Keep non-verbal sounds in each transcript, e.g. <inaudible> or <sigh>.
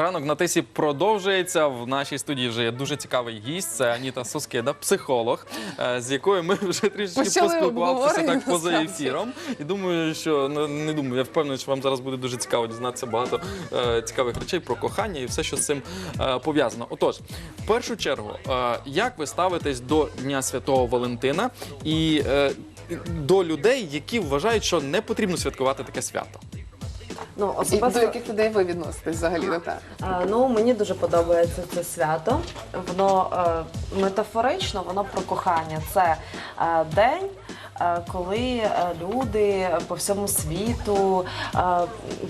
Ранок на тисі продовжується. В нашій студії вже є дуже цікавий гість. Це Аніта Соскида, психолог, е, з якою ми вже трішки Почали поспілкувалися так поза ефіром. І думаю, що ну, не думаю, я впевнений, що вам зараз буде дуже цікаво дізнатися багато е, цікавих речей про кохання і все, що з цим е, пов'язано. Отож, в першу чергу, як ви ставитесь до Дня Святого Валентина і до людей, які вважають, що не потрібно святкувати таке свято? Ну, І до яких людей ви відноситесь взагалі до так? ну, мені дуже подобається це свято. Воно е, метафорично, воно про кохання. Це е, день. Е, Коли е, люди по всьому світу е,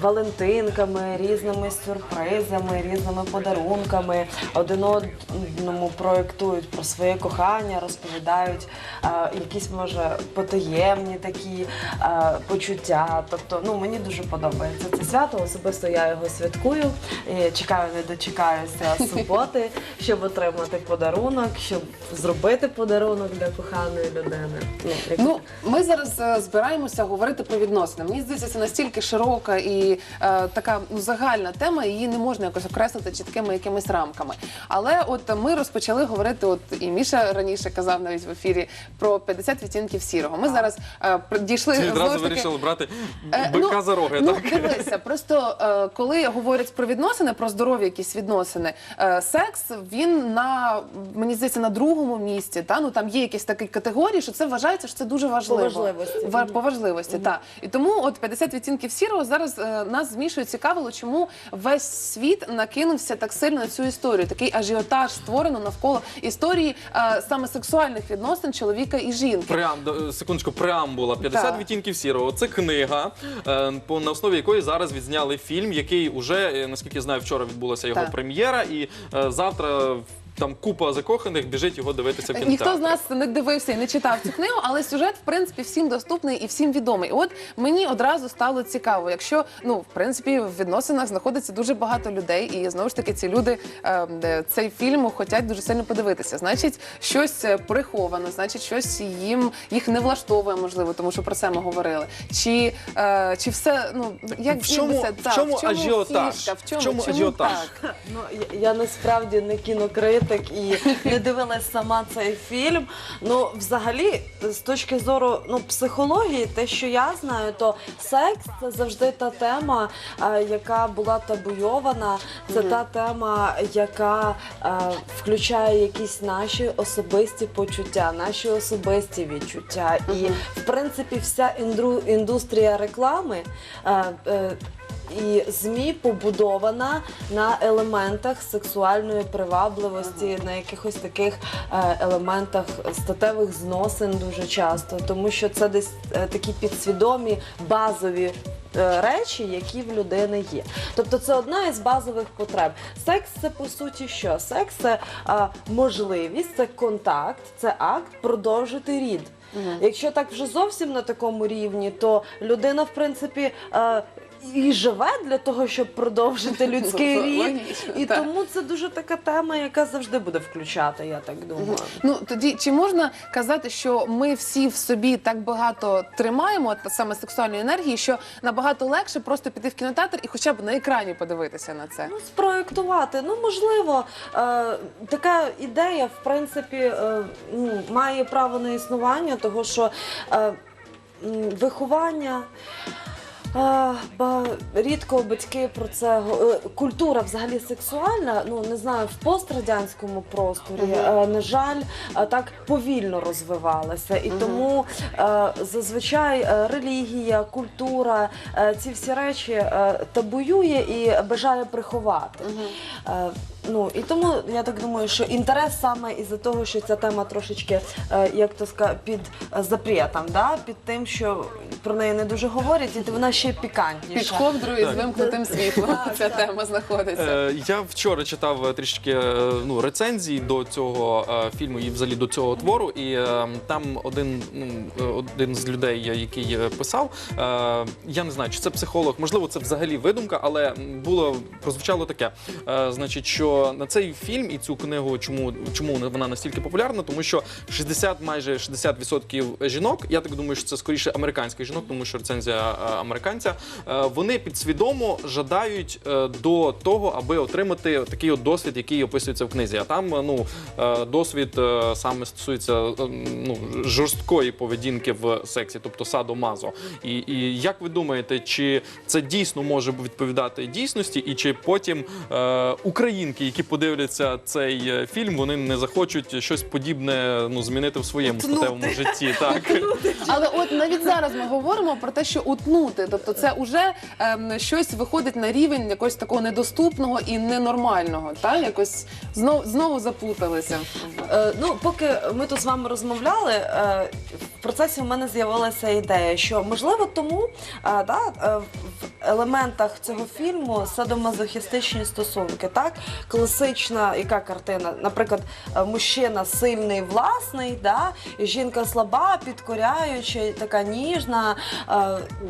валентинками, різними сюрпризами, різними подарунками один одному проєктують про своє кохання, розповідають якісь може потаємні такі почуття. Тобто, ну мені дуже подобається це свято. Особисто я його святкую. І чекаю, не дочекаюся суботи, <laughs> щоб отримати подарунок, щоб зробити подарунок для коханої людини. Ну, Ну, ми зараз е, збираємося говорити про відносини. Мені здається, це настільки широка і е, така ну, загальна тема, її не можна якось окреслити чіткими якимись рамками. Але от ми розпочали говорити, от і Міша раніше казав навіть в ефірі про 50 відтінків сірого. Ми зараз е, при- дійшли знову відразу таки- вирішили брати Е, бика за роги, ну, так? дивися, просто е, коли говорять про відносини, про здорові якісь відносини, е, секс він на мені здається на другому місці. Та ну там є якісь такі категорії, що це вважається, що це дуже важливо. По важливості. Ва- по важливості, так. І тому от 50 відтінків сірого зараз е, нас змішує цікавило, чому весь світ накинувся так сильно на цю історію. Такий ажіотаж створено навколо історії е, саме сексуальних відносин чоловіка і жінки. Преам, до- секундочку, преамбула 50 Так. відтінків сірого. Це книга, е, по на основі якої зараз відзняли фільм, який уже, е, наскільки знаю, вчора відбулася його Так. прем'єра, і е, завтра там купа закоханих біжить його дивитися в кінотеатрі. Ніхто з нас не дивився і не читав цю книгу, але сюжет, в принципі, всім доступний і всім відомий. І от мені одразу стало цікаво, якщо ну в принципі в відносинах знаходиться дуже багато людей, і знову ж таки ці люди е, цей фільм хочуть дуже сильно подивитися. Значить, щось е, приховано, значить, щось їм їх не влаштовує, можливо, тому що про це ми говорили. Чи, е, чи все ну як В чому- це- в чому ажіотаж? фішка, в чому, В чому чому ажіотаж? так? Ну, я, я насправді не кінокритик і не дивилась сама цей фільм. Ну, взагалі, з точки зору ну, психології, те, що я знаю, то секс це завжди та тема, е, яка була табуйована. Це та тема, яка е, включає якісь наші особисті почуття, наші особисті відчуття. І, в принципі, вся індру- індустрія реклами. е, е, і ЗМІ побудована на елементах сексуальної привабливості, на якихось таких е, елементах статевих зносин дуже часто, тому що це десь е, такі підсвідомі базові. е, Речі, які в людини є, тобто це одна із базових потреб. Секс це по суті що? Секс це е, можливість, це контакт, це акт продовжити рід. Якщо так вже зовсім на такому рівні, то людина, в принципі, і живе для того, щоб продовжити <laughs> людський рід. Логічно, І так. тому це дуже така тема, яка завжди буде включати, я так думаю. Ну тоді чи можна казати, що ми всі в собі так багато тримаємо та саме сексуальної енергії, що набагато легше просто піти в кінотеатр і хоча б на екрані подивитися на це? Ну, спроєктувати. Ну, можливо, е, така ідея, в принципі, е, ну, має право на існування, того що е, м, виховання. Ба- рідко батьки про це е, культура взагалі сексуальна. Ну не знаю, в пострадянському просторі, е, на жаль, е, так повільно розвивалася, і тому е, зазвичай е, релігія, культура, ці всі речі табуює і бажає приховати. Е, Ну і тому я так думаю, що інтерес саме із-за того, що ця тема трошечки, е, як то сказати, під е, запретом, да? під тим, що про неї не дуже говорять, і вона ще пікантніша. Під ковдрою з вимкнутим світлом ця тема знаходиться. Е, я вчора читав е, трішки е, ну, рецензії до цього е, фільму і взагалі до цього твору. І е, там один, ну, е, один з людей, який е, писав, е, я не знаю, чи це психолог, можливо, це взагалі видумка, але було прозвучало таке. Е, значить, що на цей фільм і цю книгу, чому, чому вона настільки популярна? Тому що 60, майже 60% відсотків жінок, я так думаю, що це скоріше американських жінок, тому що рецензія е, американця. е, Вони підсвідомо жадають е, до того, аби отримати такий от досвід, який описується в книзі. А там ну досвід саме стосується ну жорсткої поведінки в сексі, тобто садо-мазо. І, і як ви думаєте, чи це дійсно може відповідати дійсності, і чи потім е, українки, які подивляться цей е, фільм, вони не захочуть щось подібне ну змінити в своєму Утнути. статевому житті? Так Але от навіть зараз ми говоримо про те, що утнути, тобто це вже ем, щось виходить на рівень якогось такого недоступного і ненормального. Та якось знов знову заплуталися. Е, ну, поки ми тут з вами розмовляли, е, процесі у мене з'явилася ідея, що можливо тому е, да, е, в елементах цього фільму садомазохістичні стосунки, так? Класична яка картина? Наприклад, е, мужчина сильний, власний, да? і жінка слаба, підкоряюча, така ніжна,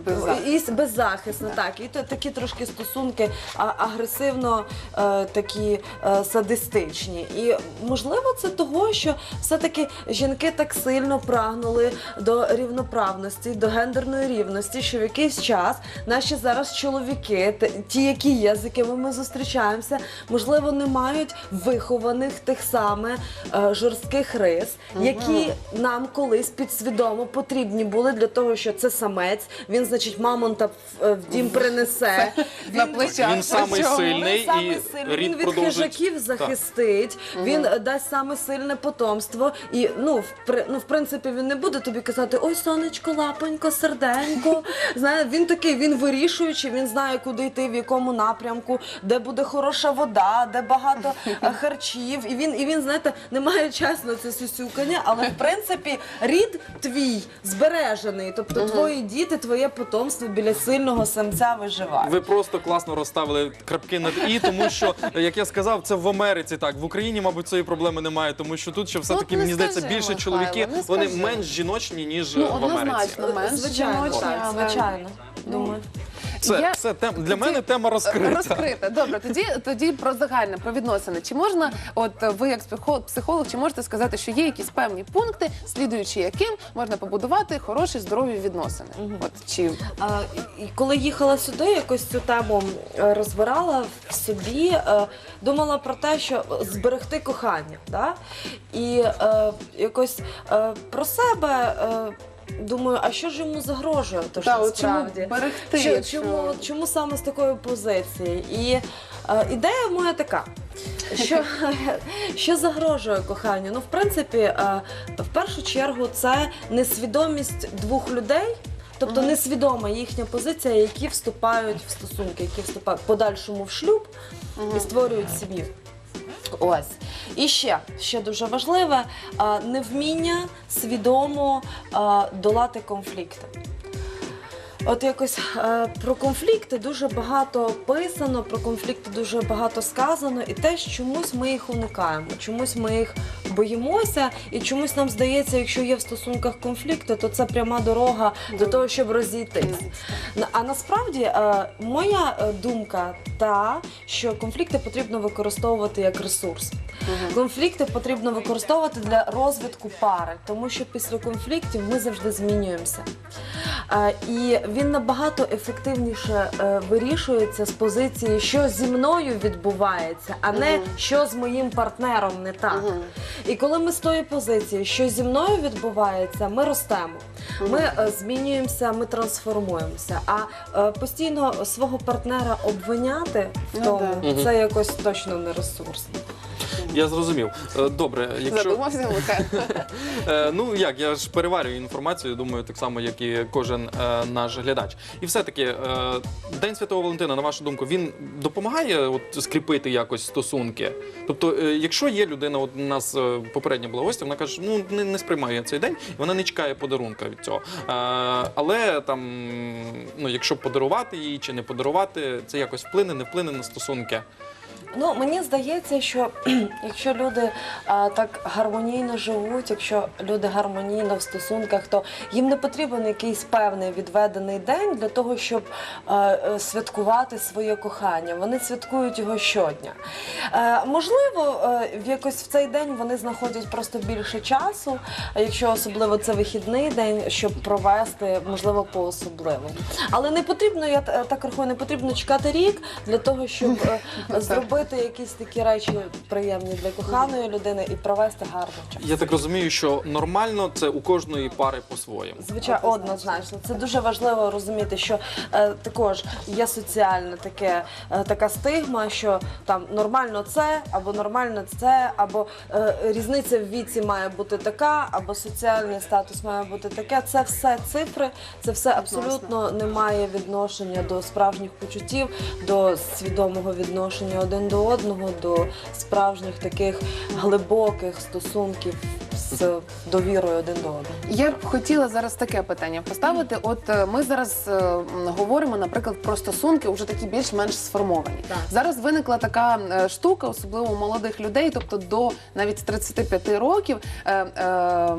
Беззахисна. і беззахисна, так. І то, такі трошки стосунки а, агресивно е, такі е, садистичні. І можливо, це того, що все-таки жінки так сильно прагнули до рівноправності, до гендерної рівності, що в якийсь час наші зараз чоловіки, ті, які є, з якими ми зустрічаємося, можливо, не мають вихованих тих саме е, жорстких рис, які нам колись підсвідомо потрібні були для того, що це самець, він, значить, мамонта в, е, дім принесе. На плечах. Він самий сильний. Він і сильний, він від продовжить. хижаків захистить, він дасть саме сильне потомство. І ну, в, ну, в принципі, він не буде тобі казати Ой, сонечко, лапонько, серденько. <laughs> Знає, він такий, він вирішуючий, він знає, куди йти, в якому напрямку, де буде хороша вода, де багато е, <laughs> харчів. І він, і він, знаєте, не має часу на це сюсюкання, але в принципі рід твій збережений. Тобто твої діти, твоє потомство біля сильного самця виживають. Ви просто класно розставили крапки над і, тому що, як я сказав, це в Америці так. В Україні, мабуть, цієї проблеми немає, тому що тут ще все-таки, не мені здається, більше чоловіки, вони менш жіночні, ніж Ну, в Америці. однозначно. менш Звичайно, жіночі, так, звичайно. Думаю. Це, Я- це тем, для мене тема розкрита. Розкрита. Добре, тоді тоді про загальне про відносини. Чи можна, от ви як психо- психолог, чи можете сказати, що є якісь певні пункти, слідуючи яким можна побудувати хороші здорові відносини? От чи А, і- і коли їхала сюди, якось цю тему е, розбирала в собі, е, думала про те, що зберегти кохання. Да? І е, якось е, про себе. Е, Думаю, а що ж йому загрожує? Тож Та, от чому насправді берегти, Що- якщо- чому, чому саме з такої позиції? І е, ідея моя така. Що, <laughs> що загрожує коханню? Ну, в принципі, е, в першу чергу, це несвідомість двох людей. Тобто несвідома їхня позиція, які вступають в стосунки, які вступають в подальшому в шлюб і створюють сім'ю. Ось. І ще, ще дуже важливе, невміння свідомо долати конфлікти. От якось е, про конфлікти дуже багато писано, про конфлікти дуже багато сказано, і теж чомусь ми їх уникаємо, чомусь ми їх боїмося, і чомусь нам здається, якщо є в стосунках конфлікти, то це пряма дорога до того, щоб розійтись. А насправді е, моя е, думка та, що конфлікти потрібно використовувати як ресурс. Конфлікти потрібно використовувати для розвитку пари, тому що після конфліктів ми завжди змінюємося. І він набагато ефективніше е, вирішується з позиції, що зі мною відбувається, а не що з моїм партнером не так. І коли ми з тої позиції, що зі мною відбувається, ми ростемо. Ми е, змінюємося, ми трансформуємося. А е, постійно свого партнера обвиняти в Ну тому, це якось точно не ресурсно. Я зрозумів. Е, Добре, якщо задумався Михайло? Е, ну як я ж переварюю інформацію, думаю, так само, як і кожен е, наш глядач. І все-таки е, День Святого Валентина, на вашу думку, він допомагає от скріпити якось стосунки. Тобто, е, якщо є людина, от у нас е, попередня була гостя, вона каже, ну не, не сприймає цей день, і вона не чекає подарунка від цього. Е, але там, ну якщо подарувати їй чи не подарувати, це якось вплине, не вплине на стосунки. Ну, мені здається, що <clears throat> якщо люди а, так гармонійно живуть, якщо люди гармонійно в стосунках, то їм не потрібен якийсь певний відведений день для того, щоб а, е, святкувати своє кохання. Вони святкують його щодня. Е, можливо, е, в якось в цей день вони знаходять просто більше часу, якщо особливо це вихідний день, щоб провести, можливо, по особливому. Але не потрібно, я так рахую, не потрібно чекати рік для того, щоб е, <laughs> зробити якісь такі речі приємні для коханої людини і провести гарний час. Я так розумію, що нормально це у кожної пари по-своєму. Звичайно, однозначно. Це дуже важливо розуміти, що е, також є соціальне таке, е, така стигма, що там нормально це, або нормально це, або е, різниця в віці має бути така, або соціальний статус має бути таке. Це все цифри, це все абсолютно не має відношення до справжніх почуттів, до свідомого відношення один до одного, до справжніх таких глибоких стосунків з довірою один до одного. Я б хотіла зараз таке питання поставити. От е, ми зараз е, говоримо, наприклад, про стосунки вже такі більш-менш сформовані. Так. Зараз виникла така е, штука, особливо у молодих людей, тобто до навіть 35 років. Е, е,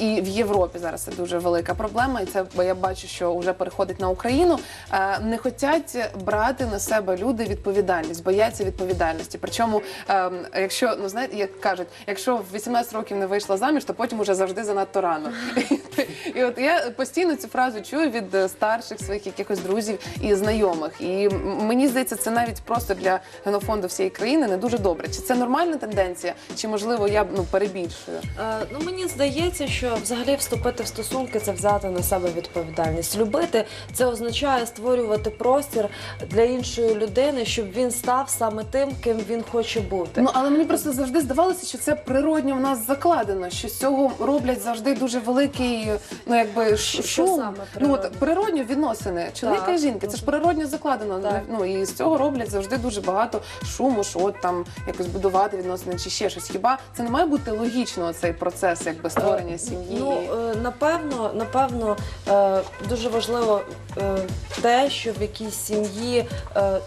і в Європі зараз це дуже велика проблема, і це бо я бачу, що вже переходить на Україну. Е, не хочуть брати на себе люди відповідальність, бояться відповідальності. Причому, е, якщо ну знаєте, як кажуть, якщо в 18 років не вийшла заміж, то потім уже завжди занадто рано. <laughs> І от я постійно цю фразу чую від е, старших своїх якихось друзів і знайомих. І мені здається, це навіть просто для генофонду всієї країни не дуже добре. Чи це нормальна тенденція, чи можливо я ну перебільшую? Е, ну мені здається, що взагалі вступити в стосунки це взяти на себе відповідальність. Любити це означає створювати простір для іншої людини, щоб він став саме тим, ким він хоче бути. Ну але мені просто завжди здавалося, що це природньо в нас закладено, що з цього роблять завжди дуже великий, ну якби Що шум. саме ну от природньо відносини чоловіка Так, і жінки. Це ж природньо закладено. Так. Ну і з цього роблять завжди дуже багато шуму, що от там якось будувати відносини чи ще щось. Хіба це не має бути логічно цей процес, якби створення сім'ї? Ну е, напевно, напевно, е, дуже важливо е, те, що в якійсь сім'ї. е,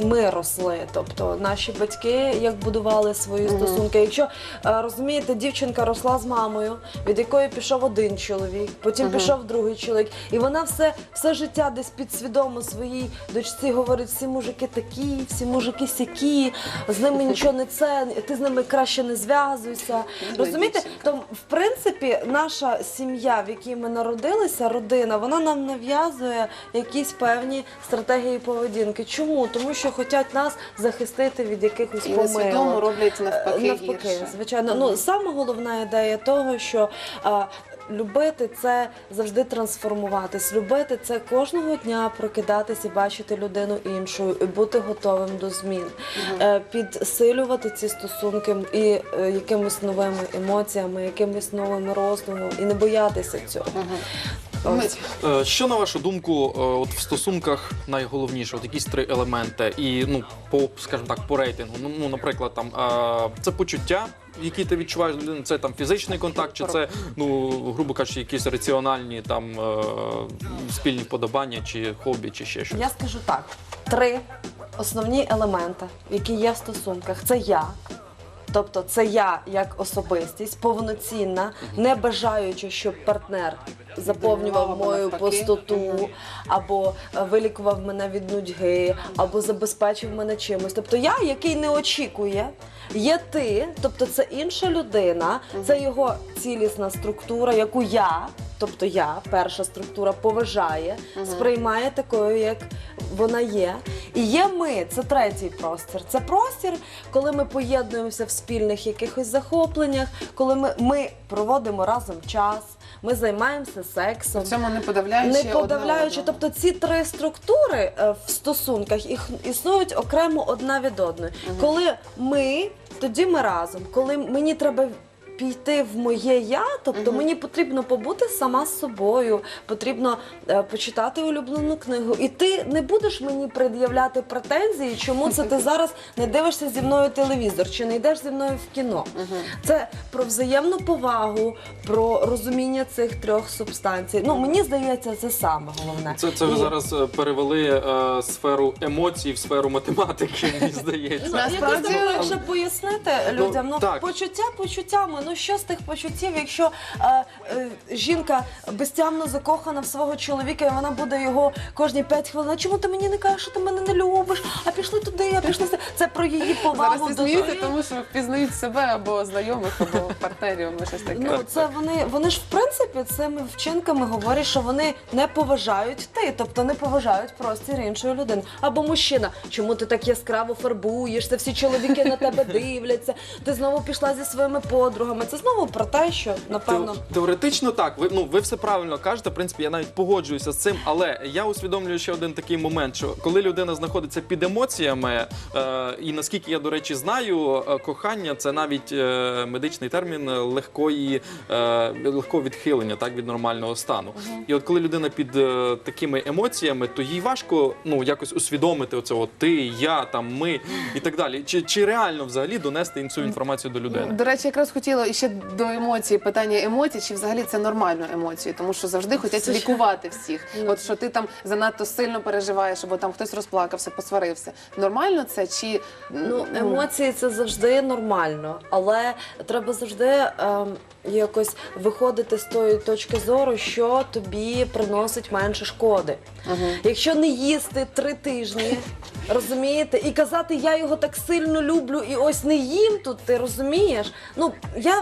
Ми росли, тобто наші батьки як будували свої стосунки. Якщо е, розумієте, дівчинка росла з мамою, від якої пішов один чоловік, потім пішов другий чоловік, і вона все, все життя десь підсвідомо своїй дочці говорить: всі мужики такі, всі мужики сякі, з ними <laughs> нічого не це, ти з ними краще не зв'язуйся. Розумієте, то в принципі наша сім'я, в якій ми народилися, родина, вона нам нав'язує якісь певні стратегії поведінки. Чому? Тому що хочуть нас захистити від якихось і несвідомо роблять навпаки, Е, Навпаки, гірше. звичайно. Ну саме головна ідея того, що а, любити це завжди трансформуватись. Любити це кожного дня прокидатись і бачити людину іншою, і бути готовим до змін, Е, підсилювати ці стосунки і е, якимись новими емоціями, якимись новими роздумами, і не боятися цього. Ось. Е, Що на вашу думку, е, от в стосунках найголовніше, от якісь три елементи, і ну по скажімо так, по рейтингу. Ну, ну наприклад, там е, це почуття, які ти відчуваєш з це там фізичний контакт, чи це ну грубо кажучи, якісь раціональні там е, спільні вподобання, чи хобі, чи ще щось. Я скажу так: три основні елементи, які є в стосунках, це я. Тобто це я як особистість, повноцінна, не бажаючи, щоб партнер заповнював мою пустоту, або е, вилікував мене від нудьги, або забезпечив мене чимось. Тобто я, який не очікує, є ти, тобто це інша людина, це його цілісна структура, яку я. Тобто я, перша структура, поважає, сприймає такою, як вона є. І є ми, це третій простір. Це простір, коли ми поєднуємося в спільних якихось захопленнях, коли ми, ми проводимо разом час, ми займаємося сексом. В цьому не подавляючи. Не подавляючи, одне тобто ці три структури е, в стосунках їх існують окремо одна від одної. Коли ми, тоді ми разом. Коли мені треба піти в моє я, тобто мені потрібно побути сама з собою, потрібно е, почитати улюблену книгу. І ти не будеш мені пред'являти претензії, чому це ти <laughs> зараз не дивишся зі мною телевізор, чи не йдеш зі мною в кіно. Це про взаємну повагу, про розуміння цих трьох субстанцій. Ну мені здається, це саме головне. Це, це ви І- зараз е, перевели е, сферу емоцій в сферу математики, мені здається. Насправді- якось це легше пояснити Ну, людям. Ну, так. почуття почуттями. Ну що з тих почуттів, якщо е, е, жінка безтямно закохана в свого чоловіка, і вона буде його кожні п'ять хвилин. «А Чому ти мені не кажеш, що ти мене не любиш? А пішли туди, а пішли сюди. Це про її повагу всі до сміються, тому що впізнають себе або знайомих, або партнерів, або щось таке. Ну, це вони, вони ж в принципі цими вчинками говорять, що вони не поважають ти, тобто не поважають простір іншої людини. Або мужчина, чому ти так яскраво фарбуєшся, всі чоловіки на тебе <laughs> дивляться, ти знову пішла зі своїми подругами. Це знову про те, що напевно. Те- Теоретично так, ви ну ви все правильно кажете. В принципі, я навіть погоджуюся з цим, але я усвідомлюю ще один такий момент: що коли людина знаходиться під емоціями, е, і наскільки я до речі знаю, е, кохання це навіть е, медичний термін легкої е, легкого відхилення, так від нормального стану. І от коли людина під е, такими емоціями, то їй важко ну якось усвідомити оце от ти, я, там ми і так далі. Чи, чи реально взагалі донести цю інформацію до людини? До речі, якраз хотіла ще до емоцій питання емоцій, чи взагалі це нормально емоції, тому що завжди хочуть лікувати всіх. Ну. От що ти там занадто сильно переживаєш, або там хтось розплакався, посварився. Нормально це чи Ну, емоції це завжди нормально, але треба завжди ем, якось виходити з тої точки зору, що тобі приносить менше шкоди. Мгм. Якщо не їсти три тижні, розумієте, і казати, я його так сильно люблю, і ось не їм тут, ти розумієш? Ну я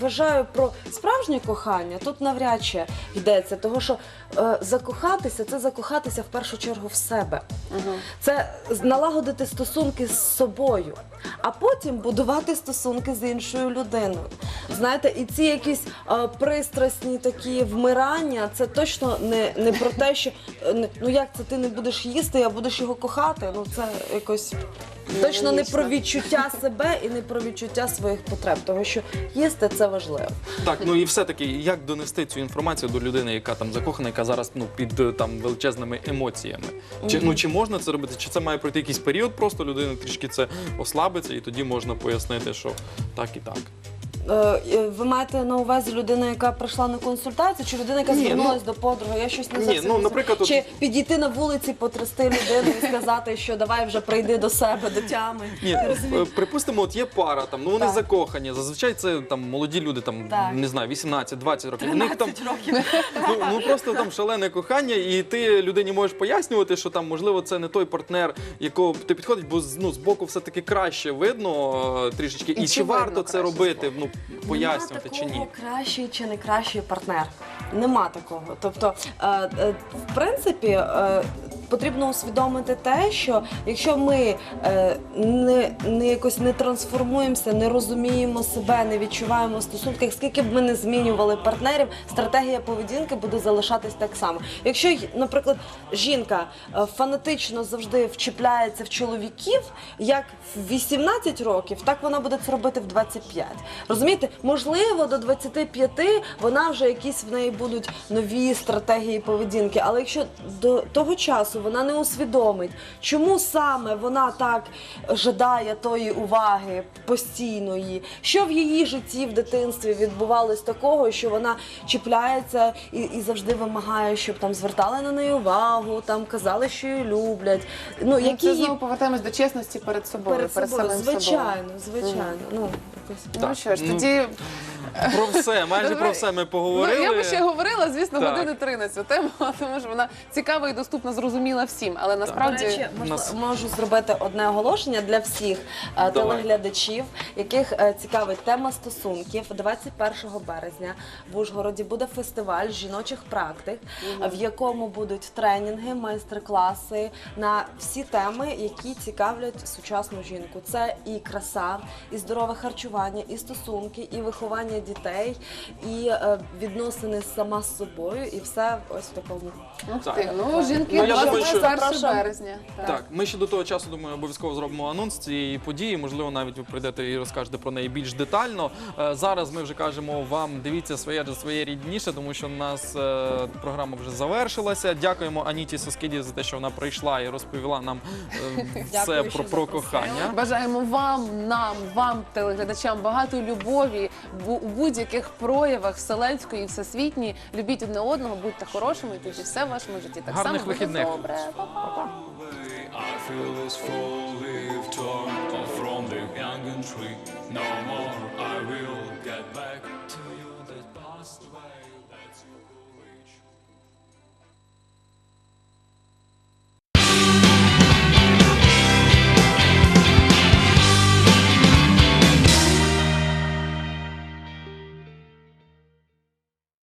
вважаю про справжнє кохання тут навряд чи йдеться, того що е, закохатися це закохатися в першу чергу в себе. Мгм. Це налагодити стосунки з собою, а потім будувати стосунки з іншою людиною. Знаєте, і ці якісь е, пристрасні такі вмирання, це точно не, не про те, що е, ну як це ти не будеш їсти, а будеш його кохати. Ну це якось точно не про відчуття себе і не про відчуття своїх потреб, тому що їсти це важливо. Так, ну і все-таки, як донести цю інформацію до людини, яка там закохана, яка зараз ну під е, там величезними емоціями? Чи ну чи можна це робити? Чи це має пройти якийсь період? Просто людина трішки це ослабиться, і тоді можна пояснити, що так і так. Е, е, Ви маєте на увазі людину, яка прийшла на консультацію, чи людина, яка Ні, звернулася до подруги? Я щось не Ні, зовсім ну, розумію. наприклад, чи підійти на вулиці, потрясти людину і сказати, що давай вже прийди до себе, до тями. Ні, е, припустимо, от є пара, там ну вони Так. закохані. Зазвичай це там молоді люди, там Так. не знаю, 18-20 років. У них там 13 років. ну, ну просто там шалене кохання, і ти людині можеш пояснювати, що там можливо це не той партнер, якого ти підходить, бо з- ну з боку все таки краще видно е, трішечки. І, І чи чи варто це краще робити? Ну пояснювати чи ні? кращий чи не кращий партнер. Нема такого. Тобто, е, е, в принципі, е, потрібно усвідомити те, що якщо ми е, не, не якось не трансформуємося, не розуміємо себе, не відчуваємо в стосунках, скільки б ми не змінювали партнерів, стратегія поведінки буде залишатись так само. Якщо, наприклад, жінка е, фанатично завжди вчіпляється в чоловіків, як в 18 років, так вона буде це робити в 25. Розумієте, можливо, до 25 вона вже якісь в неї будуть нові стратегії поведінки. Але якщо до того часу вона не усвідомить, чому саме вона так жадає тої уваги постійної, що в її житті в дитинстві відбувалось такого, що вона чіпляється і, і завжди вимагає, щоб там звертали на неї увагу, там казали, що її люблять. Ну, Ну, які це її знову повертаємось до чесності перед собою, перед перед, собою. самим собою. Звичайно, звичайно. Ну, якось. Ну що ж, ну, тоді Про все, майже про все ми поговорили. Ну, я би ще говорила, звісно, Так. години три на цю тему, тому що вона цікава і доступна, зрозуміла всім. Але До насправді речі, можна- нас- можу зробити одне оголошення для всіх е, телеглядачів, яких е, цікавить тема стосунків. 21 березня в Ужгороді буде фестиваль жіночих практик, в якому будуть тренінги, майстер-класи на всі теми, які цікавлять сучасну жінку. Це і краса, і здорове харчування, і стосунки, і виховання виховання дітей і е, відносини сама з собою, і все ось в такому. Так. ти, ну жінки Ну, 21 що- березня. Так, ми ще до того часу думаю, обов'язково зробимо анонс цієї події. Можливо, навіть ви прийдете і розкажете про неї більш детально. Е, Зараз ми вже кажемо вам, дивіться своє своє рідніше, тому що у нас е, програма вже завершилася. Дякуємо Аніті Соскіді за те, що вона прийшла і розповіла нам <laughs> все Дякую, про, про кохання. Бажаємо вам, нам, вам, телеглядачам, багато любові у будь-яких проявах вселенської і всесвітньої. Любіть одне одного, будьте хорошими, і тоді все в вашому житті так Гарних само буде вихідних. добре. Па-па. I feel this four-leaf torn off from the young tree. No more, I will get back